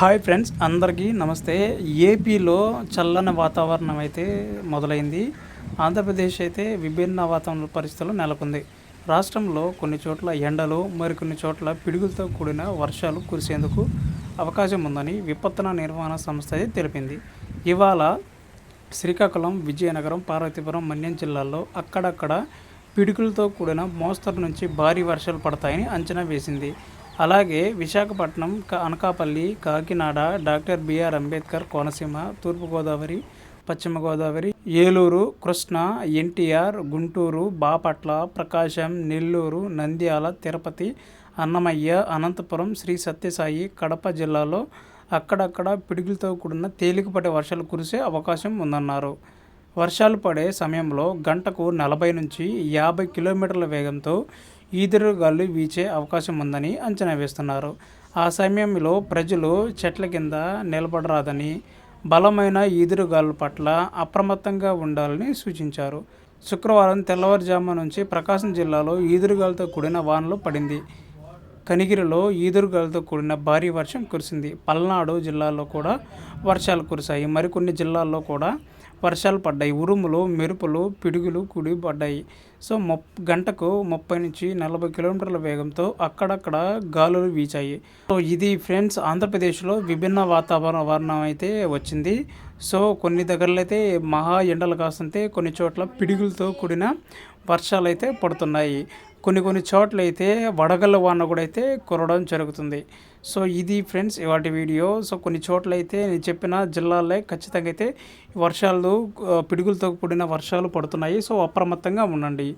Hi friends అందరికీ నమస్తే. ఏపీలో చల్లని వాతావరణం అయితే మొదలైంది. ఆంధ్రప్రదేశ్ అయితే విభిన్న వాతావరణ పరిస్థితులు నెలకొంది. రాష్ట్రంలో కొన్ని చోట్ల ఎండలు మరికొన్ని చోట్ల పిడుగులతో కూడిన వర్షాలు కురిసేందుకు అవకాశం ఉందని విపత్తన నిర్వహణ సంస్థ అయితే తెలిపింది. ఇవాళ శ్రీకాకుళం విజయనగరం పార్వతీపురం మన్యం జిల్లాల్లో అక్కడక్కడ పిడుగులతో కూడిన మోస్తరు నుంచి భారీ వర్షాలు పడతాయని అంచనా వేసింది. అలాగే విశాఖపట్నం క- అనకాపల్లి కాకినాడ డాక్టర్ బిఆర్ అంబేద్కర్ కోనసీమ తూర్పుగోదావరి పశ్చిమ గోదావరి ఏలూరు కృష్ణా ఎన్టీఆర్ గుంటూరు బాపట్ల ప్రకాశం నెల్లూరు నంద్యాల తిరుపతి అన్నమయ్య అనంతపురం శ్రీ సత్యసాయి కడప జిల్లాలో అక్కడక్కడ పిడుగులతో కూడిన తేలికపాటి వర్షాలు కురిసే అవకాశం ఉందన్నారు. వర్షాలు పడే సమయంలో గంటకు నలభై నుంచి యాభై కిలోమీటర్ల వేగంతో ఈదురుగాలు వీచే అవకాశం ఉందని అంచనా వేస్తున్నారు. ఆ సమయంలో ప్రజలు చెట్ల కింద నిలబడరాదని బలమైన ఈదురుగాలుల పట్ల అప్రమత్తంగా ఉండాలని సూచించారు. శుక్రవారం తెల్లవారుజాము నుంచి ప్రకాశం జిల్లాలో ఈదురుగాలతో కూడిన వానలు పడింది. కనిగిరిలో ఈదురుగాలతో కూడిన భారీ వర్షం కురిసింది. పల్నాడు జిల్లాలో కూడా వర్షాలు కురిశాయి. మరికొన్ని జిల్లాల్లో కూడా వర్షాలు పడ్డాయి. ఉరుములు మెరుపులు పిడుగులు కుడి పడ్డాయి. సో ముప్ గంటకు ముప్పై నుంచి నలభై కిలోమీటర్ల వేగంతో అక్కడక్కడ గాలులు వీచాయి. సో ఇది ఫ్రెండ్స్ ఆంధ్రప్రదేశ్లో విభిన్న వాతావరణం అయితే వచ్చింది. సో కొన్ని దగ్గరలో అయితే మహా ఎండలు కాస్తుంటే కొన్ని చోట్ల పిడుగులతో కూడిన వర్షాలు అయితే పడుతున్నాయి. కొన్ని కొన్ని చోట్ల అయితే వడగళ్ళ వాన కూడా అయితే కురవడం జరుగుతుంది. సో ఇది ఫ్రెండ్స్ ఇవాటి వీడియో. సో కొన్ని చోట్ల అయితే నేను చెప్పిన జిల్లాలే ఖచ్చితంగా అయితే వర్షాలు పిడుగులతో కూడిన వర్షాలు పడుతున్నాయి. సో అప్రమత్తంగా ఉండండి.